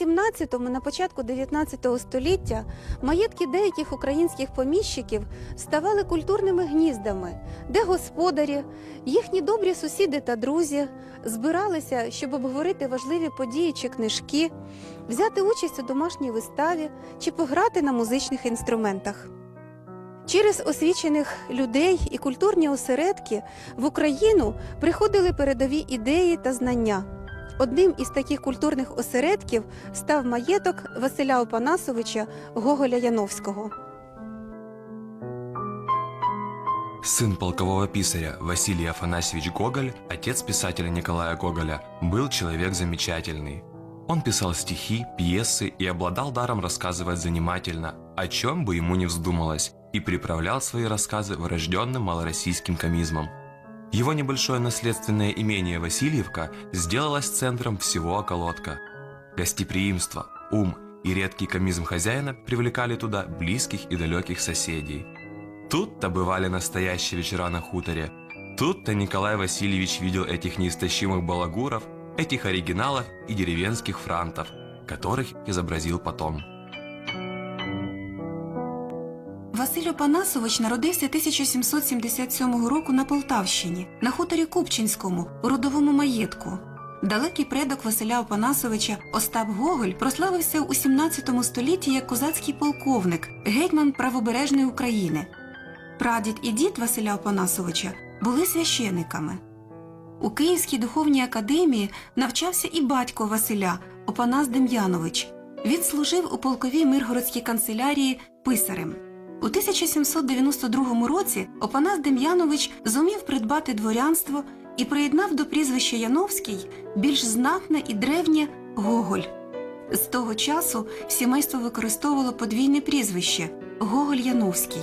18-му, на початку 19 століття маєтки деяких українських поміщиків ставали культурними гніздами, де господарі, їхні добрі сусіди та друзі збиралися, щоб обговорити важливі події чи книжки, взяти участь у домашній виставі чи пограти на музичних інструментах. Через освічених людей і культурні осередки в Україну приходили передові ідеї та знання. Одним із таких культурних осередків став маєток Василя Опанасовича Гоголя Яновського. Сын полкового писаря Василий Афанасьевич Гоголь, отец писателя Николая Гоголя, был человек замечательный. Он писал стихи, пьесы и обладал даром рассказывать занимательно, о чем бы ему ни вздумалось, и приправлял свои рассказы врожденным малороссийским комизмом. Его небольшое наследственное имение Васильевка сделалось центром всего околотка. Гостеприимство, ум и редкий комизм хозяина привлекали туда близких и далеких соседей. Тут-то бывали настоящие вечера на хуторе. Тут-то Николай Васильевич видел этих неистощимых балагуров, этих оригиналов и деревенских франтов, которых изобразил потом. Василь Опанасович народився 1777 року на Полтавщині, на хуторі Купчинському, у родовому маєтку. Далекий предок Василя Опанасовича Остап Гоголь прославився у 17 столітті як козацький полковник, гетьман правобережної України. Прадід і дід Василя Опанасовича були священиками. У Київській духовній академії навчався і батько Василя Опанас Дем'янович. Він служив у полковій миргородській канцелярії писарем. У 1792 році Опанас Дем'янович зумів придбати дворянство і приєднав до прізвища Яновський більш знатне і древнє Гоголь. З того часу сімейство використовувало подвійне прізвище Гоголь Яновський.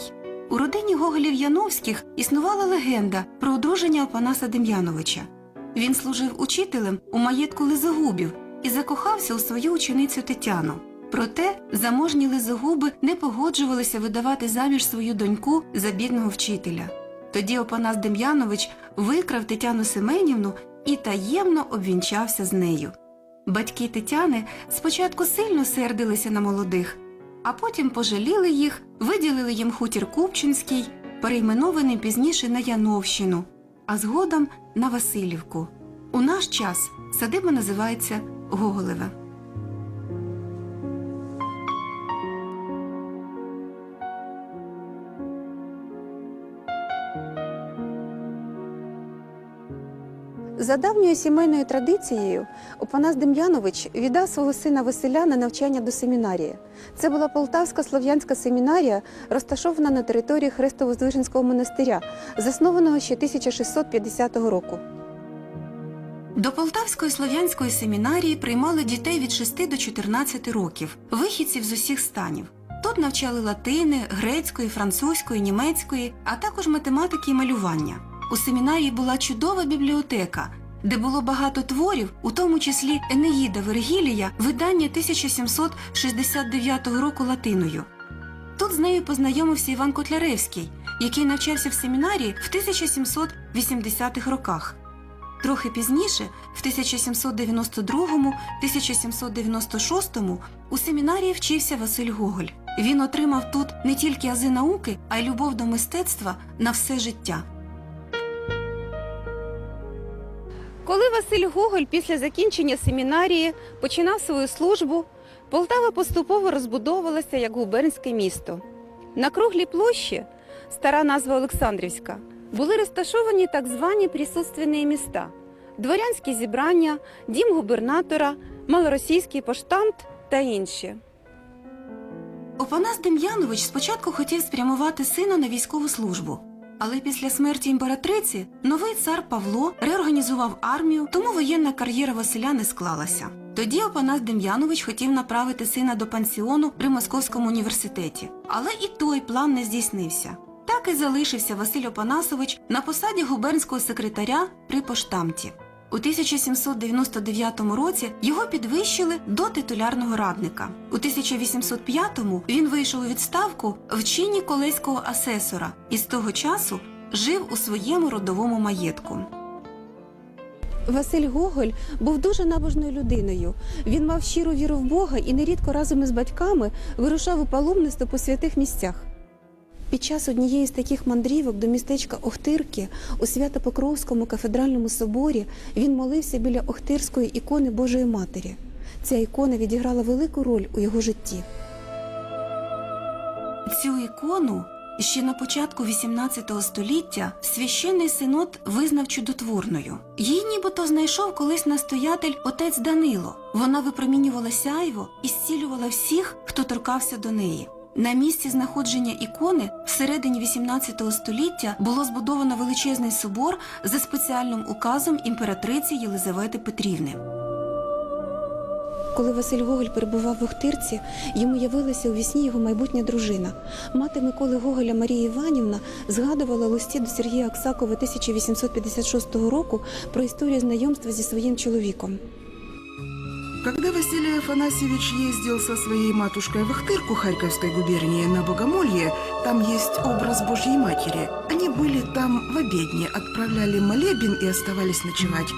У родині Гоголів Яновських існувала легенда про одруження Опанаса Дем'яновича. Він служив учителем у маєтку Лизогубів і закохався у свою ученицю Тетяну. Проте заможні лизогуби не погоджувалися видавати заміж свою доньку за бідного вчителя. Тоді Опанас Дем'янович викрав Тетяну Семенівну і таємно обвінчався з нею. Батьки Тетяни спочатку сильно сердилися на молодих, а потім пожаліли їх, виділили їм хутір Купчинський, перейменований пізніше на Яновщину, а згодом на Васильівку. У наш час садиба називається Гоголеве. За давньою сімейною традицією, Опанас Дем'янович віддав свого сина Василя на навчання до семінарії. Це була Полтавська слов'янська семінарія, розташована на території Хрестово-Здвиженського монастиря, заснованого ще 1650 року. До Полтавської слов'янської семінарії приймали дітей від 6 до 14 років, вихідців з усіх станів. Тут навчали латини, грецької, французької, німецької, а також математики і малювання. У семінарії була чудова бібліотека, де було багато творів, у тому числі Енеїда Вергілія, видання 1769 року латиною. Тут з нею познайомився Іван Котляревський, який навчався в семінарії в 1780-х роках. Трохи пізніше, в 1792-1796 у семінарії вчився Василь Гоголь. Він отримав тут не тільки ази науки, а й любов до мистецтва на все життя. Коли Василь Гоголь після закінчення семінарії починав свою службу, Полтава поступово розбудовувалася як губернське місто. На круглій площі, стара назва Олександрівська, були розташовані так звані присутственні міста, дворянські зібрання, дім губернатора, малоросійський поштамт та інші. Опанас Дем'янович спочатку хотів спрямувати сина на військову службу. Але після смерті імператриці новий цар Павло реорганізував армію, тому воєнна кар'єра Василя не склалася. Тоді Опанас Дем'янович хотів направити сина до пансіону при Московському університеті, але і той план не здійснився. Так і залишився Василь Опанасович на посаді губернського секретаря при поштамті. У 1799 році його підвищили до титулярного радника. У 1805-му він вийшов у відставку в чині колеського асесора і з того часу жив у своєму родовому маєтку. Василь Гоголь був дуже набожною людиною. Він мав щиру віру в Бога і нерідко разом із батьками вирушав у паломництво по святих місцях. Під час однієї з таких мандрівок до містечка Охтирки у Свято-Покровському кафедральному соборі він молився біля Охтирської ікони Божої Матері. Ця ікона відіграла велику роль у його житті. Цю ікону ще на початку XVIII століття священний синод визнав чудотворною. Її нібито знайшов колись настоятель отець Данило. Вона випромінювала сяйво і зцілювала всіх, хто торкався до неї. На місці знаходження ікони всередині XVIII століття було збудовано величезний собор за спеціальним указом імператриці Єлизавети Петрівни. Коли Василь Гоголь перебував в Охтирці, йому явилася у вісні його майбутня дружина. Мати Миколи Гоголя Марія Іванівна згадувала листі до Сергія Аксакова 1856 року про історію знайомства зі своїм чоловіком. Когда Василий Афанасьевич ездил со своей матушкой в Ахтырку Харьковской губернии на Богомолье, там есть образ Божьей Матери. Они были там в обедне, отправляли молебен и оставались ночевать.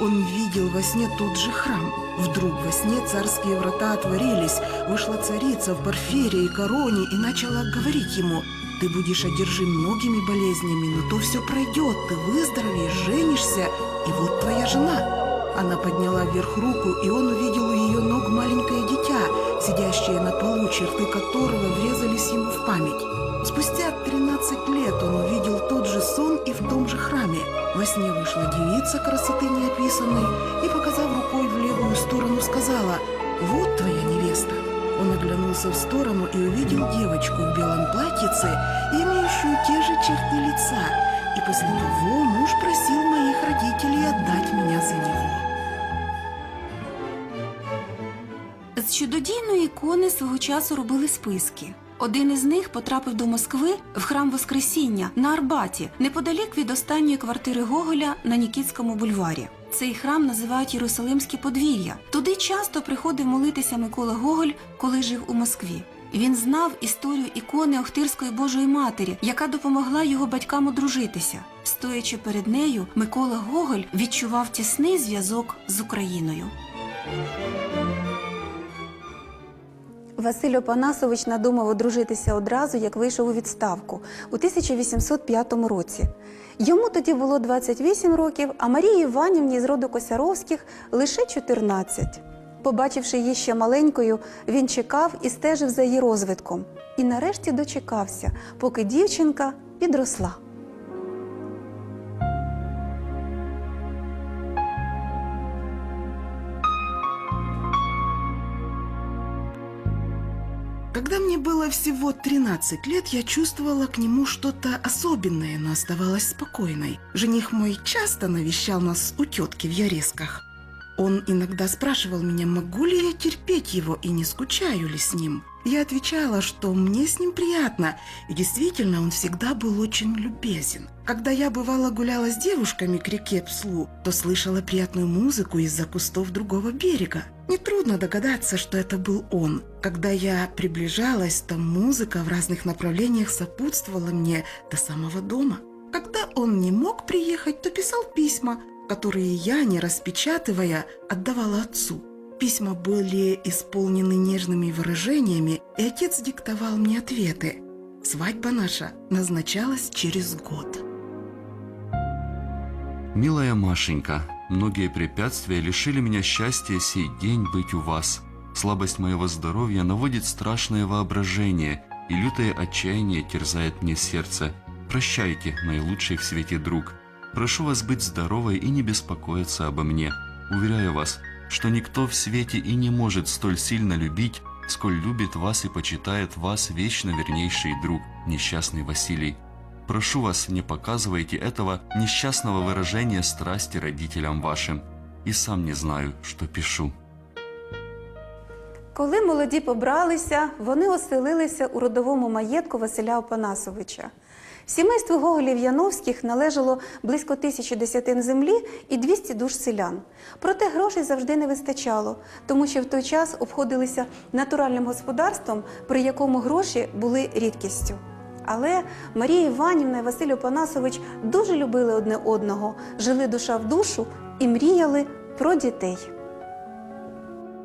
Он видел во сне тот же храм. Вдруг во сне царские врата отворились, вышла царица в парфире и короне и начала говорить ему, «Ты будешь одержим многими болезнями, но то все пройдет, ты выздоровеешь, женишься, и вот твоя жена». Она подняла вверх руку, и он увидел у ее ног маленькое дитя, сидящее на полу, черты которого врезались ему в память. Спустя 13 лет он увидел тот же сон и в том же храме. Во сне вышла девица красоты неописанной и, показав рукой в левую сторону, сказала «Вот твоя невеста». Он оглянулся в сторону и увидел девочку в белом платьице, имеющую те же черты лица. И после того муж просил моих родителей отдать меня за него. Ікони свого часу робили списки. Один із них потрапив до Москви в храм Воскресіння на Арбаті, неподалік від останньої квартири Гоголя на Нікітському бульварі. Цей храм називають Єрусалимське подвір'я. Туди часто приходив молитися Микола Гоголь, коли жив у Москві. Він знав історію ікони Охтирської Божої Матері, яка допомогла його батькам одружитися. Стоячи перед нею, Микола Гоголь відчував тісний зв'язок з Україною. Василь Опанасович надумав одружитися одразу, як вийшов у відставку у 1805 році. Йому тоді було 28 років, а Марії Іванівні з роду Косяровських лише 14. Побачивши її ще маленькою, він чекав і стежив за її розвитком. І нарешті дочекався, поки дівчинка підросла. Когда мне было всего 13 лет, я чувствовала к нему что-то особенное, но оставалась спокойной. Жених мой часто навещал нас у тетки в Яресках. Он иногда спрашивал меня, могу ли я терпеть его и не скучаю ли с ним. Я отвечала, что мне с ним приятно, и действительно он всегда был очень любезен. Когда я бывало гуляла с девушками к реке Пслу, то слышала приятную музыку из-за кустов другого берега. Нетрудно догадаться, что это был он. Когда я приближалась, то музыка в разных направлениях сопутствовала мне до самого дома. Когда он не мог приехать, то писал письма, которые я, не распечатывая, отдавала отцу. Письма были исполнены нежными выражениями, и отец диктовал мне ответы. Свадьба наша назначалась через год. Милая Машенька, многие препятствия лишили меня счастья сей день быть у вас. Слабость моего здоровья наводит страшное воображение, и лютое отчаяние терзает мне сердце. Прощайте, наилучший в свете друг. Прошу вас быть здоровой и не беспокоиться обо мне. Уверяю вас, что никто в свете и не может столь сильно любить, сколь любит вас и почитает вас вечно вернейший друг, несчастный Василий. Прошу вас, не показывайте этого несчастного выражения страсти родителям вашим. И сам не знаю, что пишу. Коли молоді побралися, вони оселилися у родовому маєтку Василя Опанасовича. Сімейству Гоголів Яновських належало близько тисячі десятин землі і 200 душ селян. Проте грошей завжди не вистачало, тому що в той час обходилися натуральним господарством, при якому гроші були рідкістю. Але Марія Іванівна і Василь Опанасович дуже любили одне одного, жили душа в душу і мріяли про дітей.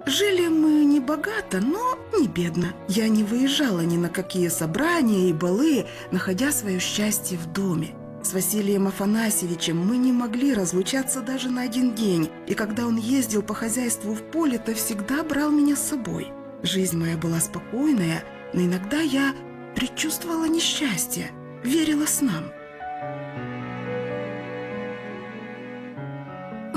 Жили мы не богато, но не бедно. Я не выезжала ни на какие собрания и балы, находя свое счастье в доме. С Василием Афанасьевичем мы не могли разлучаться даже на один день, и когда он ездил по хозяйству в поле, то всегда брал меня с собой. Жизнь моя была спокойная, но иногда я предчувствовала несчастье, верила снам.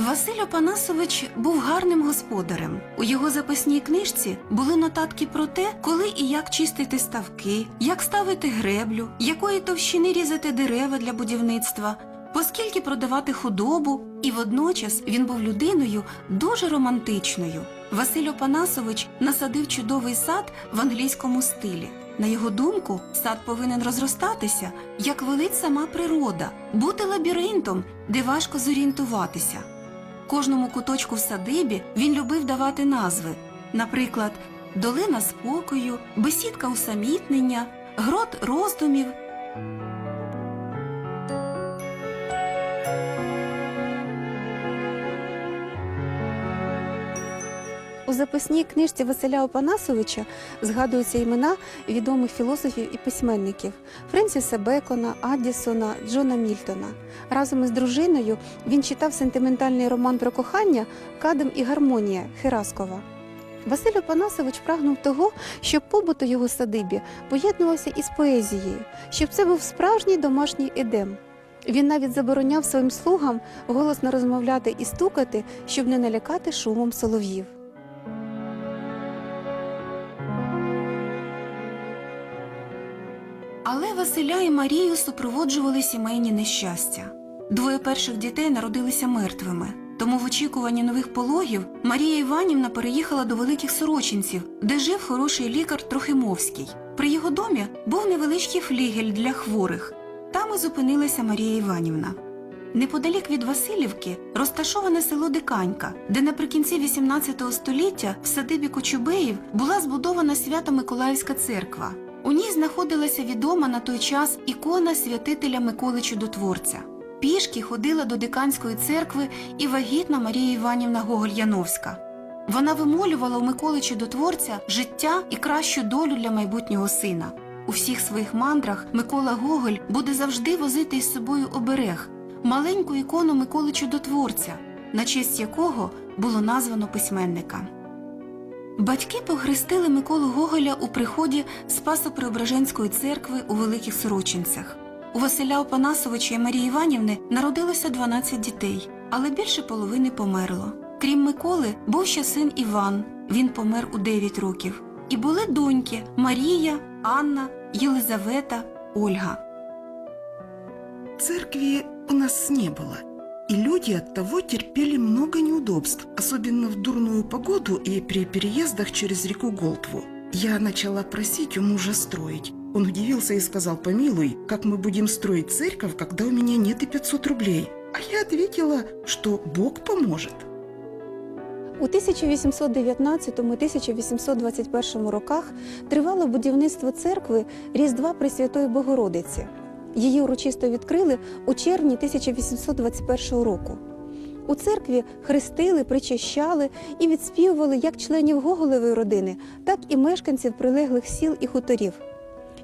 Василь Опанасович був гарним господарем. У його записній книжці були нотатки про те, коли і як чистити ставки, як ставити греблю, якої товщини різати дерева для будівництва, поскільки продавати худобу, і водночас він був людиною дуже романтичною. Василь Опанасович насадив чудовий сад в англійському стилі. На його думку, сад повинен розростатися, як велить сама природа, бути лабіринтом, де важко зорієнтуватися. Кожному куточку в садибі він любив давати назви, наприклад, долина спокою, бесідка усамітнення, грот роздумів. У записній книжці Василя Опанасовича згадуються імена відомих філософів і письменників Френсіса Бекона, Аддісона, Джона Мільтона. Разом із дружиною він читав сентиментальний роман про кохання Кадем і гармонія Хераскова. Василь Опанасович прагнув того, щоб побут у його садибі поєднувався із поезією, щоб це був справжній домашній едем. Він навіть забороняв своїм слугам голосно розмовляти і стукати, щоб не налякати шумом солов'їв. Василя і Марію супроводжували сімейні нещастя. Двоє перших дітей народилися мертвими. Тому в очікуванні нових пологів Марія Іванівна переїхала до великих сорочинців, де жив хороший лікар Трохимовський. При його домі був невеличкий флігель для хворих. Там і зупинилася Марія Іванівна. Неподалік від Васильівки розташоване село Диканька, де наприкінці XVIII століття в садибі Кочубеїв була збудована Свято-Миколаївська церква. У ній знаходилася відома на той час ікона святителя Миколи Чудотворця. Пішки ходила до Диканської церкви і вагітна Марія Іванівна Гоголь-Яновська. Вона вимолювала у Миколи Чудотворця життя і кращу долю для майбутнього сина. У всіх своїх мандрах Микола Гоголь буде завжди возити із собою оберег, маленьку ікону Миколи Чудотворця, на честь якого було названо письменника. Батьки похрестили Миколу Гоголя у приході Спасо-Преображенської церкви у Великих Сорочинцях. У Василя Опанасовича і Марії Іванівни народилося 12 дітей, але більше половини померло. Крім Миколи, був ще син Іван. Він помер у 9 років. І були доньки Марія, Анна, Єлизавета, Ольга. Церкви у нас не было, и люди от того терпели много неудобств, особенно в дурную погоду и при переездах через реку Голтву. Я начала просить у мужа строить. Он удивился и сказал, помилуй, как мы будем строить церковь, когда у меня нет и 500 рублей? А я ответила, что Бог поможет. У 1819-1821 роках тривало будівництво церкви Різдва Пресвятої Богородиці. Її урочисто відкрили у червні 1821 року. У церкві хрестили, причащали і відспівували як членів Гоголевої родини, так і мешканців прилеглих сіл і хуторів.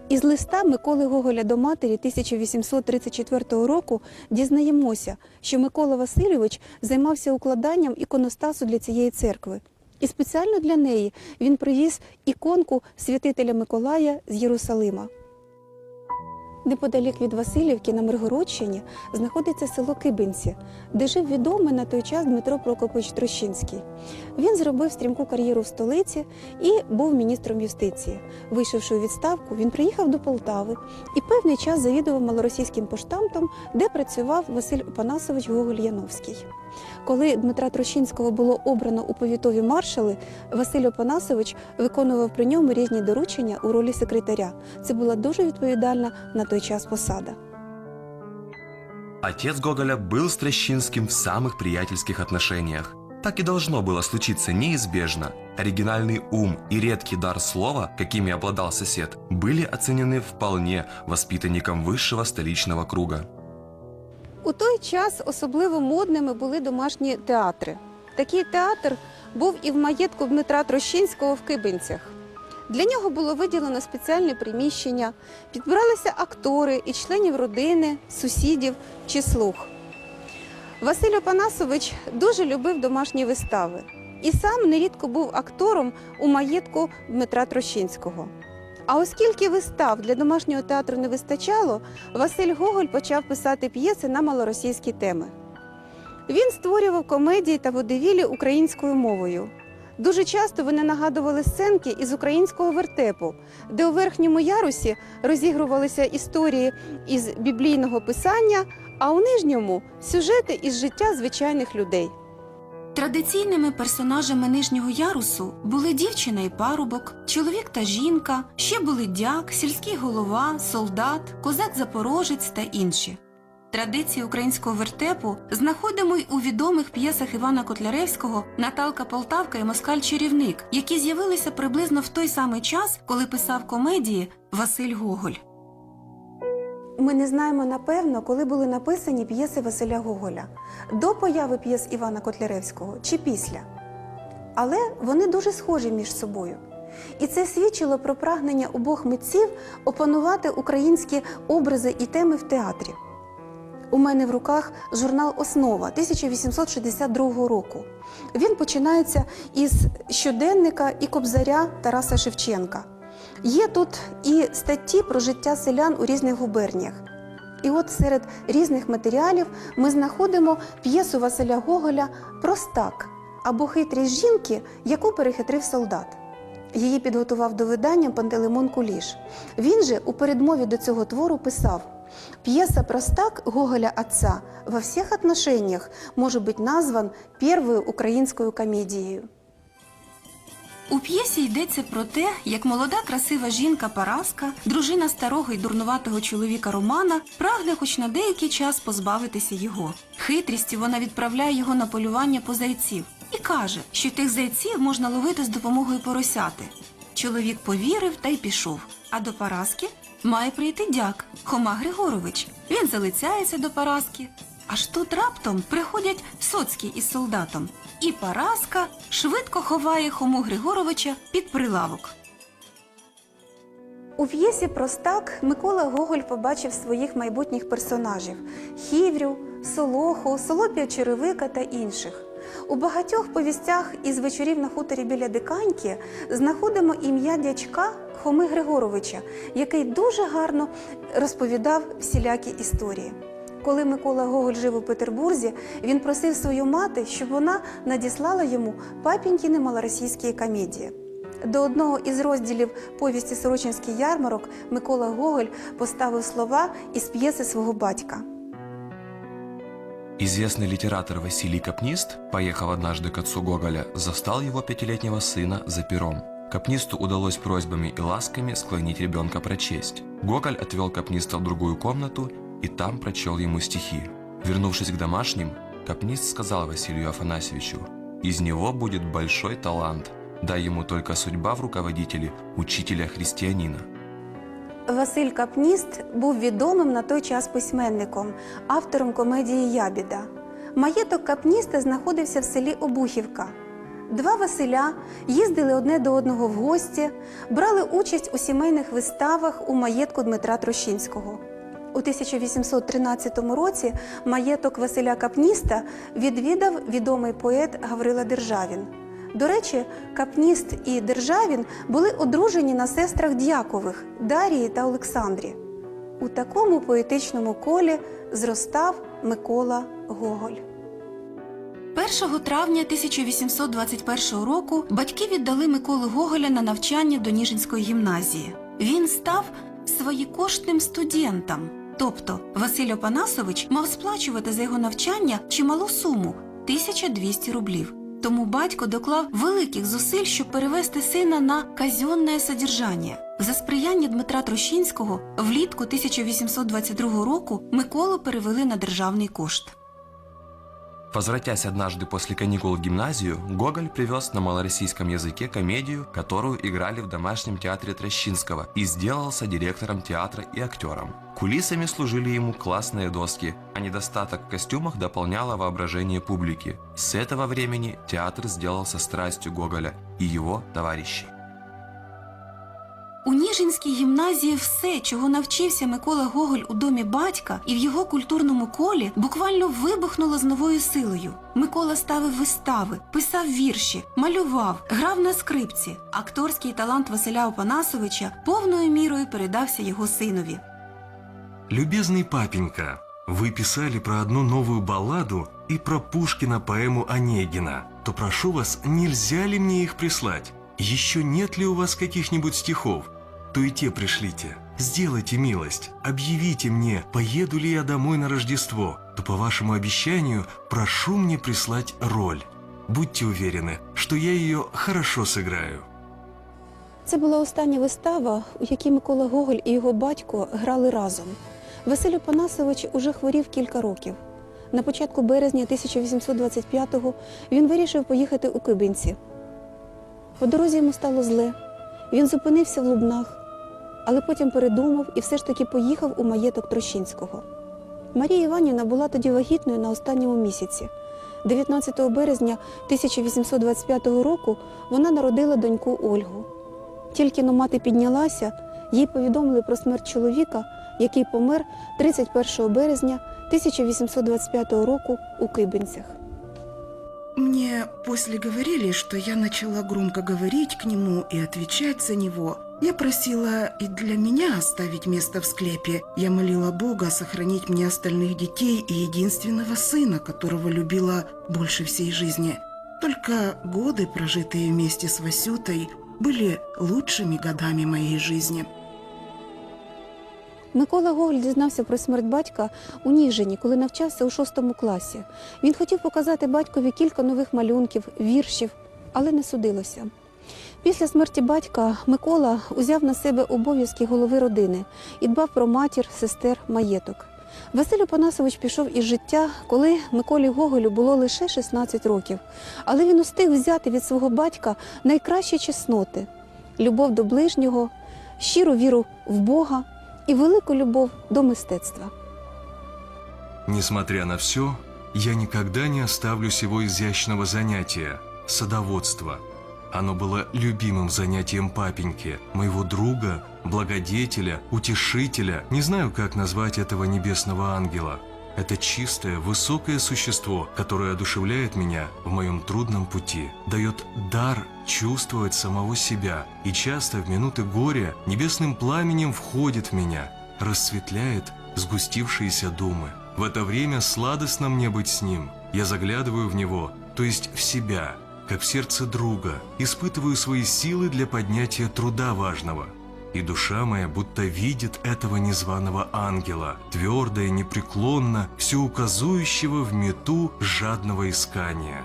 Із листа Миколи Гоголя до матері 1834 року дізнаємося, що Микола Васильович займався укладанням іконостасу для цієї церкви. І спеціально для неї він привіз іконку святителя Миколая з Єрусалима. Неподалік від Васильівки на Миргородщині знаходиться село Кибинці, де жив відомий на той час Дмитро Прокопович Трощинський. Він зробив стрімку кар'єру в столиці і був міністром юстиції. Вийшовши у відставку, він приїхав до Полтави і певний час завідував малоросійським поштамтом, де працював Василь Опанасович Гоголь-Яновський. Коли Дмитра Трощинського було обрано у повітові маршали, Василь Опанасович виконував при ньому різні доручення у ролі секретаря. Це була дуже відповідальна на той час посада. Отец Гоголя был с Трещинским в самых приятельских отношениях. Так и должно было случиться неизбежно. Оригинальный ум и редкий дар слова, какими обладал сосед, были оценены вполне воспитанником высшего столичного круга. У той час особливо модними були домашні театри. Такий театр був і в маєтку Дмитра Трощинського в Кибинцях. Для нього було виділено спеціальне приміщення, підбиралися актори і членів родини, сусідів чи слуг. Василь Опанасович дуже любив домашні вистави і сам нерідко був актором у маєтку Дмитра Трощинського. А оскільки вистав для домашнього театру не вистачало, Василь Гоголь почав писати п'єси на малоросійські теми. Він створював комедії та водевілі українською мовою. Дуже часто вони нагадували сценки із українського вертепу, де у верхньому ярусі розігрувалися історії із біблійного писання, а у нижньому сюжети із життя звичайних людей. Традиційними персонажами нижнього ярусу були дівчина і парубок, чоловік та жінка, ще були дяк, сільський голова, солдат, козак-запорожець та інші. Традиції українського вертепу знаходимо й у відомих п'єсах Івана Котляревського Наталка Полтавка і Москаль Чарівник, які з'явилися приблизно в той самий час, коли писав комедії Василь Гоголь. Ми не знаємо напевно, коли були написані п'єси Василя Гоголя до появи п'єс Івана Котляревського чи після. Але вони дуже схожі між собою. І це свідчило про прагнення обох митців опанувати українські образи і теми в театрі. У мене в руках журнал Основа 1862 року. Він починається із щоденника і кобзаря Тараса Шевченка. Є тут і статті про життя селян у різних губерніях. І от серед різних матеріалів ми знаходимо п'єсу Василя Гоголя Простак або хитрість жінки, яку перехитрив солдат. Її підготував до видання Пантелеймон Куліш. Він же у передмові до цього твору писав: Пьеса «Простак» Гоголя отца во всех отношениях может быть назван первою українською комедією. У п'єсі йдеться про те, як молода красива жінка Параска, дружина старого й дурнуватого чоловіка Романа, прагне хоч на деякий час позбавитися його. Хитрістю вона відправляє його на полювання по зайців і каже, що тих зайців можна ловити з допомогою поросяти. Чоловік повірив та й пішов. А до Параски має прийти дяк Хома Григорович. Він залицяється до Параски. Аж тут раптом приходять Соцький із солдатом, і Параска швидко ховає Хому Григоровича під прилавок. У п'єсі Простак Микола Гоголь побачив своїх майбутніх персонажів Хіврю, Солоху, Солопія Черевика та інших. У багатьох повістях із вечорів на хуторі біля Диканьки знаходимо ім'я дячка Хоми Григоровича, який дуже гарно розповідав всілякі історії. Коли Микола Гоголь жив у Петербурзі, він просив свою мати, щоб вона надіслала йому папінькіни малоросійські комедії. До одного із розділів повісті Сорочинський ярмарок Микола Гоголь поставив слова із п'єси свого батька. Известный литератор Василий Капнист, поехав однажды к отцу Гоголя, застал его пятилетнего сына за пером. Капнисту удалось просьбами и ласками склонить ребенка прочесть. Гоголь отвел Капниста в другую комнату и там прочел ему стихи. Вернувшись к домашним, Капнист сказал Василию Афанасьевичу, «Из него будет большой талант, дай ему только судьба в руководителе, учителя-христианина». Василь Капніст був відомим на той час письменником, автором комедії Ябіда. Маєток Капніста знаходився в селі Обухівка. Два Василя їздили одне до одного в гості, брали участь у сімейних виставах у маєтку Дмитра Трощинського. У 1813 році маєток Василя Капніста відвідав відомий поет Гаврила Державін. До речі, Капніст і Державін були одружені на сестрах Дякових Дарії та Олександрі. У такому поетичному колі зростав Микола Гоголь. 1 травня 1821 року батьки віддали Миколу Гоголя на навчання до Ніжинської гімназії. Він став своєкоштним студентом. Тобто Василь Опанасович мав сплачувати за його навчання чималу суму 1200 рублів. Тому батько доклав великих зусиль, щоб перевести сина на казенне содержання. За сприяння Дмитра Трощинського влітку 1822 року Миколу перевели на державний кошт. Возвратясь однажды после каникул в гимназию, Гоголь привез на малороссийском языке комедию, которую играли в домашнем театре Трощинского, и сделался директором театра и актером. Кулисами служили ему классные доски, а недостаток в костюмах дополняло воображение публики. С этого времени театр сделался страстью Гоголя и его товарищей. У Ніжинській гімназії все, чого навчився Микола Гоголь у домі батька і в його культурному колі, буквально вибухнуло з новою силою. Микола ставив вистави, писав вірші, малював, грав на скрипці. Акторський талант Василя Опанасовича повною мірою передався його синові. Любезный папенька, вы писали про одну новую балладу и про Пушкина поэму Онегина. То прошу вас, нельзя ли мне их прислать? Еще нет ли у вас каких-нибудь стихов? То и те пришлите. Сделайте милость, объявите мне, поеду ли я домой на Рождество, то по вашему обещанию прошу мне прислать роль. Будьте уверены, что я ее хорошо сыграю. Це була остання вистава, у якій Микола Гоголь і його батько грали разом. Василь Опанасович уже хворів кілька років. На початку березня 1825-го він вирішив поїхати у Кибинці. По дорозі йому стало зле. Він зупинився в Лубнах, але потім передумав і все ж таки поїхав у маєток Трощинського. Марія Іванівна була тоді вагітною на останньому місяці. 19 березня 1825 року вона народила доньку Ольгу. Тільки но мати піднялася, їй повідомили про смерть чоловіка, який помер 31 березня 1825 року у Кибинцях. Мне после говорили, что я начала громко говорить к нему и отвечать за него. Я просила и для меня оставить место в склепе. Я молила Бога сохранить мне остальных детей и единственного сына, которого любила больше всей жизни. Только годы, прожитые вместе с Васютой, были лучшими годами моей жизни. Микола Гоголь дізнався про смерть батька у Ніжині, коли навчався у шостому класі. Він хотів показати батькові кілька нових малюнків, віршів, але не судилося. Після смерті батька Микола узяв на себе обов'язки голови родини і дбав про матір, сестер, маєток. Василь Опанасович пішов із життя, коли Миколі Гоголю було лише 16 років, але він устиг взяти від свого батька найкращі чесноти любов до ближнього, щиру віру в Бога і велику любов до мистецтва. Несмотря на все, я никогда не оставлю сего изящного занятия – садоводства. Оно было любимым занятием папеньки, моего друга, благодетеля, утешителя, не знаю, как назвать этого небесного ангела. Это чистое, высокое существо, которое одушевляет меня в моем трудном пути, дает дар чувствовать самого себя и часто в минуты горя небесным пламенем входит в меня, рассветляет сгустившиеся думы. В это время сладостно мне быть с ним. Я заглядываю в него, то есть в себя, как в сердце друга, испытываю свои силы для поднятия труда важного. И душа моя будто видит этого незваного ангела, твердо и непреклонно, все указующего в мету жадного искания.